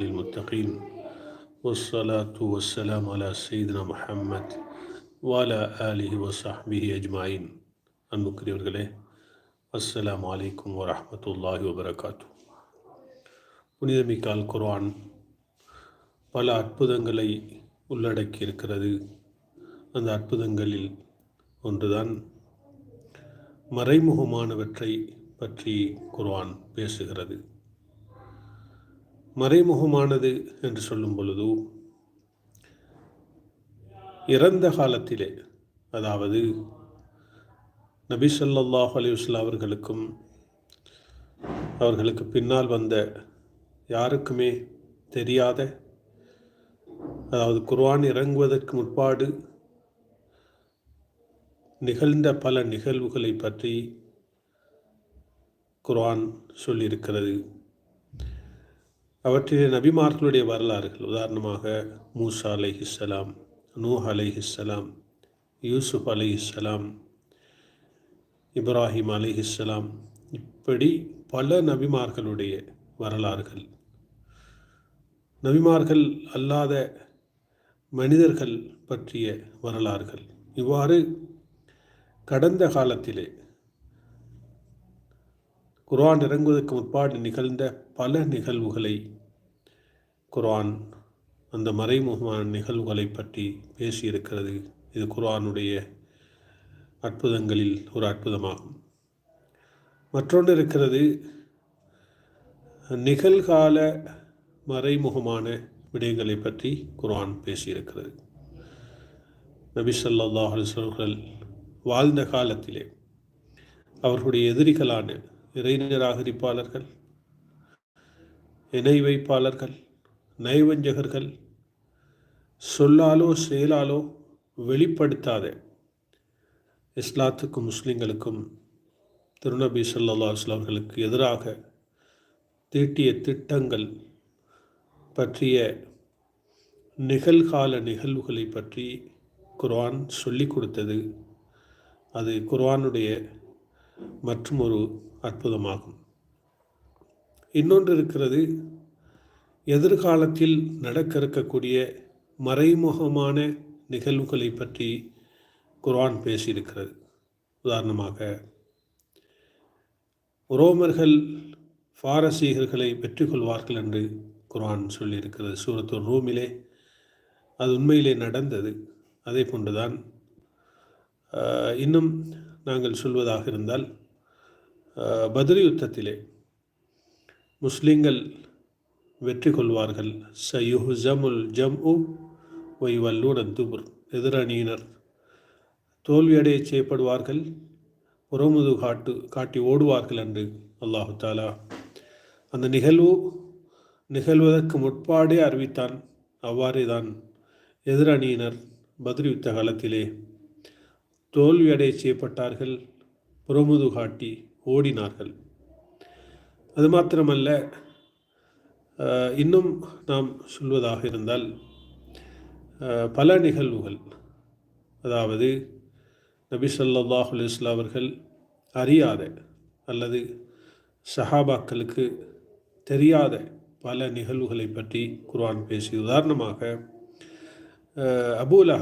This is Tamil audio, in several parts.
للمتقين والصلاة والسلام على سيدنا محمد وعلى آله وصحبه أجمعين அன்புக்குரியவர்களே அஸ்ஸலாமு அலைக்கும் வரஹ்மத்துல்லாஹி வபரகாத்து புனிதமிக்கால் குர்ஆன் பல அற்புதங்களை உள்ளடக்கி இருக்கிறது அந்த அற்புதங்களில் ஒன்றுதான் மறைமுகமானவற்றை பற்றி குர்ஆன் பேசுகிறது மறைமுகமானது என்று சொல்லும் பொழுது இறந்த காலத்திலே அதாவது நபி சொல்லாஹ் அலைஹி அவர்களுக்கும் அவர்களுக்கு பின்னால் வந்த யாருக்குமே தெரியாத அதாவது குர்ஆன் இறங்குவதற்கு முற்பாடு நிகழ்ந்த பல நிகழ்வுகளை பற்றி குர்ஆன் சொல்லியிருக்கிறது. அவற்றிலே நபிமார்களுடைய வரலாறுகள். உதாரணமாக மூசா அலைஹிஸ்ஸலாம் நூஹ் அலைஹிஸ்ஸலாம் யூசுப் அலைஹிஸ்ஸலாம் இப்ராஹிம் அலைஹிஸ்ஸலாம். இப்படி பல நபிமார்களுடைய வரலாறுகள். நபிமார்கள் அல்லாத மனிதர்கள் பற்றிய வரலாறுகள். இவ்வாறு கடந்த காலத்திலே குர்ஆன் இறங்குவதற்கு முற்பாடு நிகழ்ந்த பல நிகழ்வுகளை குர்ஆன் அந்த மறைமுகமான நிகழ்வுகளை பற்றி பேசியிருக்கிறது. இது குர்ஆனுடைய அற்புதங்களில் ஒரு அற்புதமாகும். மற்றொன்று இருக்கிறது நிகழ்கால மறைமுகமான விடயங்களை பற்றி குர்ஆன் பேசியிருக்கிறது. நபி ஸல்லல்லாஹு அலைஹி வாழ்ந்த காலத்திலே அவர்களுடைய எதிரிகளான இறை நிராகரிப்பாளர்கள் இணை வைப்பாளர்கள் நைவஞ்சகர்கள். சொல்லாலோ செயலாலோ வெளிப்படுத்தாத. இஸ்லாத்துக்கும் முஸ்லீம்களுக்கும் திருநபி சொல்லா அவர்களுக்கு எதிராக தீட்டிய திட்டங்கள் பற்றிய நிகழ்கால நிகழ்வுகளை பற்றி குர்ஆன் சொல்லிக் கொடுத்தது. அது குர்ஆனுடைய மற்றும் ஒரு அற்புதமாகும். இன்னொன்று இருக்கிறது எதிர்காலத்தில் நடக்க இருக்கக்கூடிய மறைமுகமான நிகழ்வுகளை பற்றி குர்ஆன் பேசியிருக்கிறது. உதாரணமாக ரோமர்கள் பாரசீகர்களை வெற்றி கொள்வார்கள் என்று குர்ஆன் சொல்லியிருக்கிறது. சூரத்தூர் ரூமிலே அது உண்மையிலே நடந்தது. அதே போன்றுதான் இன்னும் நாங்கள் சொல்வதாக இருந்தால் பத்ரி யுத்தத்திலே முஸ்லிம்கள் வெற்றி கொள்வார்கள். சயுஹு ஜமுல் ஜம் உ ஒய் வல்லூன துபுர். எதிரணியினர் தோல்வியடைய செய்யப்படுவார்கள். புறமுது காட்டு காட்டி ஓடுவார்கள் என்று அல்லாஹு தாலா அந்த நிகழ்வு நிகழ்வதற்கு முற்பாடே அறிவித்தான். அவ்வாறே தான் எதிரணியினர் பத்ரி காலத்திலே தோல்வியடைய செய்யப்பட்டார்கள். புறமுது காட்டி ஓடினார்கள். அது மாத்திரமல்ல இன்னும் நாம் சொல்வதாக இருந்தால் பல நிகழ்வுகள். அதாவது நபி சொல்லாஹு அலுவலா அவர்கள் அறியாத அல்லது சஹாபாக்களுக்கு தெரியாத பல நிகழ்வுகளை பற்றி குர்ஆன் பேசி உதாரணமாக அபூல்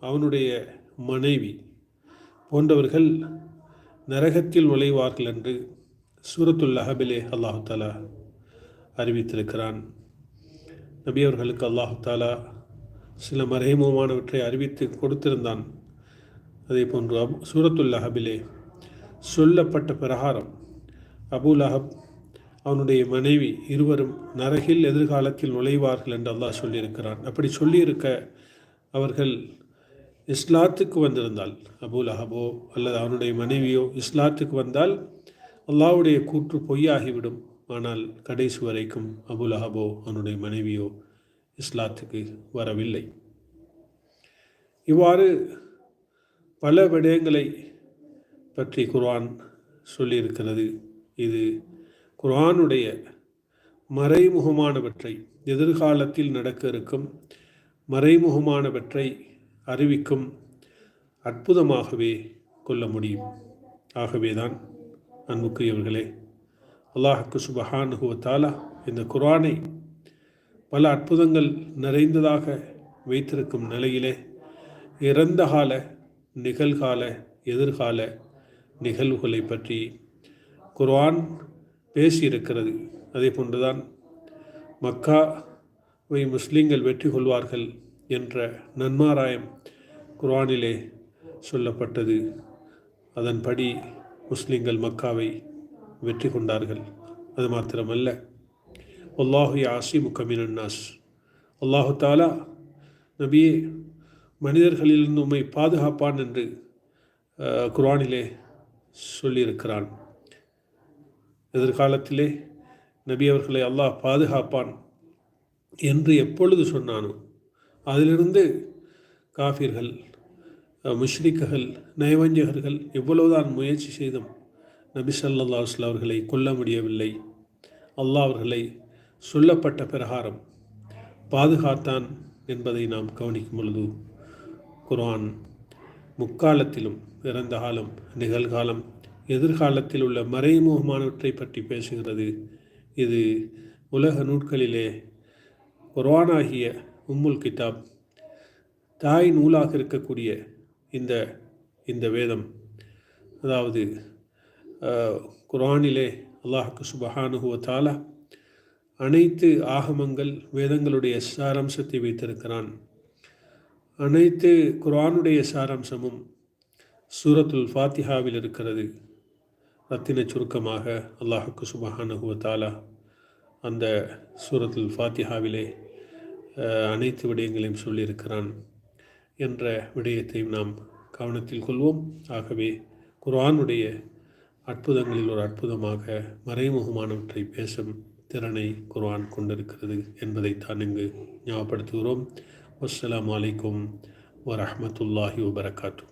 அவனுடைய மனைவி போன்றவர்கள் நரகத்தில் நுழைவார்கள் என்று சூரத்துல் அஹபிலே அல்லாஹு தாலா அறிவித்திருக்கிறான். நபி அவர்களுக்கு அல்லாஹு தாலா சில மறைமுகமானவற்றை அறிவித்து கொடுத்திருந்தான். அதே போன்று அப் சூரத்துல் அஹபிலே சொல்லப்பட்ட பிரகாரம் அபுல் அஹப் அவனுடைய மனைவி இருவரும் நரகில் எதிர்காலத்தில் நுழைவார்கள் என்று அல்லாஹ் சொல்லியிருக்கிறான். அப்படி சொல்லியிருக்க அவர்கள் இஸ்லாத்துக்கு வந்திருந்தால் அபுல் அஹபோ அல்லது அவனுடைய மனைவியோ இஸ்லாத்துக்கு வந்தால் அல்லாவுடைய கூற்று பொய்யாகிவிடும். ஆனால் கடைசி வரைக்கும் அபுலஹபோ அவனுடைய மனைவியோ இஸ்லாத்துக்கு வரவில்லை. இவ்வாறு பல விடயங்களை பற்றி குர்ஆன் சொல்லியிருக்கிறது. இது குர்ஆனுடைய மறைமுகமானவற்றை எதிர்காலத்தில் நடக்க இருக்கும் மறைமுகமானவற்றை அறிவிக்கும் அற்புதமாகவே கொள்ள முடியும். ஆகவேதான் அன்புக்குரியவர்களே அல்லாஹுக்கு சுபஹானுகுவ தாலா இந்த குர்ஆனை பல அற்புதங்கள் நிறைந்ததாக வைத்திருக்கும் நிலையிலே இறந்த கால நிகழ்கால எதிர்கால நிகழ்வுகளை பற்றி குர்ஆன் பேசியிருக்கிறது. அதே போன்றுதான் மக்காவை முஸ்லீம்கள் வெற்றி கொள்வார்கள் என்ற நன்மாராயம் குர்ஆனிலே சொல்லப்பட்டது. அதன்படி முஸ்லீம்கள் மக்காவை வெற்றி கொண்டார்கள். அது மாத்திரமல்ல. அல்லாஹு ஆசி முக்கமினாஸ் அல்லாஹு தாலா நபியே மனிதர்களிலிருந்து உம்மை பாதுகாப்பான் என்று குரானிலே சொல்லியிருக்கிறான். எதிர்காலத்திலே நபி அவர்களை அல்லாஹ் பாதுகாப்பான் என்று எப்பொழுது சொன்னானோ அதிலிருந்து காஃபிர்கள் முஷ்ரிக்குகள் நயவஞ்சகர்கள் எவ்வளவுதான் முயற்சி செய்தும் நபி சல்லா அலைஹி அவர்களை கொல்ல முடியவில்லை. அல்லாஹ் அவர்களை சொல்லப்பட்ட பிரகாரம் பாதுகாத்தான் என்பதை நாம் கவனிக்கும் பொழுது குரான் முக்காலத்திலும் இறந்த காலம் நிகழ்காலம் எதிர்காலத்தில் உள்ள மறைமுகமானவற்றை பற்றி பேசுகிறது. இது உலக நூட்களிலே குர்ஆனாகிய உம்முல் கிதாப் தாய் நூலாக இருக்கக்கூடிய இந்த இந்த வேதம். அதாவது குரானிலே குர்ஆனிலே அல்லாஹுக்கு சுபஹானுஹுவ அனைத்து ஆகமங்கள் வேதங்களுடைய சாராம்சத்தை வைத்திருக்கிறான். அனைத்து குர்ஆனுடைய சாராம்சமும் சூரத்துல் ஃபாத்திஹாவில் இருக்கிறது. ரத்தின சுருக்கமாக அல்லாஹுக்கு சுபஹானஹுவ அந்த சூரத்துல் ஃபாத்திஹாவிலே அனைத்து விடயங்களையும் சொல்லியிருக்கிறான். என்ற விடயத்தையும் நாம் கவனத்தில் கொள்வோம். ஆகவே குர்ஆனுடைய அற்புதங்களில் ஒரு அற்புதமாக மறைமுகமானவற்றை பேசும் திறனை குர்ஆன் கொண்டிருக்கிறது என்பதைத்தான் இங்கு ஞாபகப்படுத்துகிறோம். அஸ்லாம் அலைக்கும் வரமத்துல்லாஹி வபரகாத்தூ